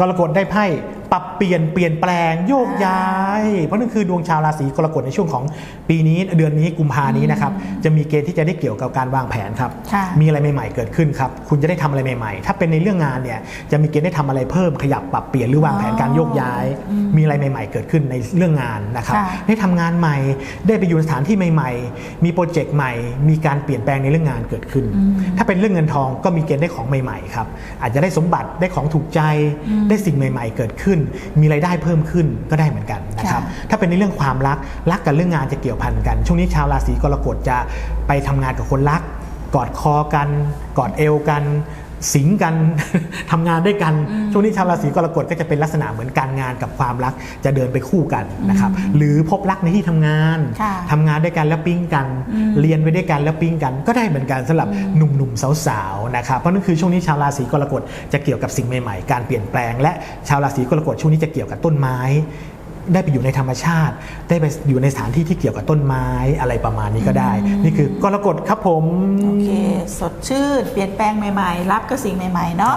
กรกฎได้ไพ่ ปรับเปลี่ยนเปลี่ยนแปลงโยกย้าย เพราะนั่นคือดวงชาวราศีกรกฎในช่วงของปีนี้เดือนนี้กุมภานี้นะครับจะมีเกณฑ์ที่จะได้เกี่ยวกับการวางแผนครับค่ะมีอะไรใหม่ๆเกิดขึ้นครับคุณจะได้ทำอะไรใหม่ๆ ถ้าเป็นในเรื่องงานเนี่ยจะมีเกณฑ์ได้ทำอะไรเพิ่มขยับปรับเปลี่ยนหรือวางแผนการโยกย้าย มีอะไรใหม่ ๆ เกิดขึ้นในเรื่องงานนะครับค่ะได้ทำงานใหม่ได้ไปอยู่ในสถานที่ใหม่ ๆ มีโปรเจกต์ใหม่ มีการเปลี่ยนแปลงในเรื่องงานเกิดขึ้น ถ้าเป็นเรื่องเงินทองก็มีเกณฑ์ได้ของใหม่ๆครับอาจจะได้สมบัติได้ของถูกใจได้สิ่งใหม่ ๆ เกิดขึ้นมีรายได้เพิ่มขึ้นก็ได้เหมือนกันนะครับถ้าเป็นในเรื่องความรักรักกับเรื่องงานจะเกี่ยวพันกัน ช่วงนี้ชาวราศีกรกฎจะไปทำงานกับคนรักกอดคอกัน กอดเอวกัน สิงกันทำงานด้วยกัน ช่วงนี้ชาวราศีกรกฎก็จะเป็นลักษณะเหมือนการงานกับความรักจะเดินไปคู่กันนะครับหรือพบรักในที่ทำงานค่ะทำงานด้วยกันแล้วปิ๊งกัน เรียนไปด้วยกันแล้วปิ๊งกัน ก็ได้เหมือนกันสำหรับหนุ่มๆสาวๆนะครับเพราะนั่นคือช่วงนี้ชาวราศีกรกฎจะเกี่ยวกับสิ่งใหม่ๆ การเปลี่ยนแปลง และชาวราศีกรกฎช่วงนี้จะเกี่ยวกับต้นไม้ ได้ไปอยู่ในธรรมชาติ ได้ไปอยู่ในสถานที่ที่เกี่ยวกับต้นไม้อะไรประมาณนี้ก็ได้ นี่คือกรกฎครับผม โอเค สดชื่น เปลี่ยนแปลงใหม่ ๆ รับกับสิ่งใหม่ ๆ เนาะ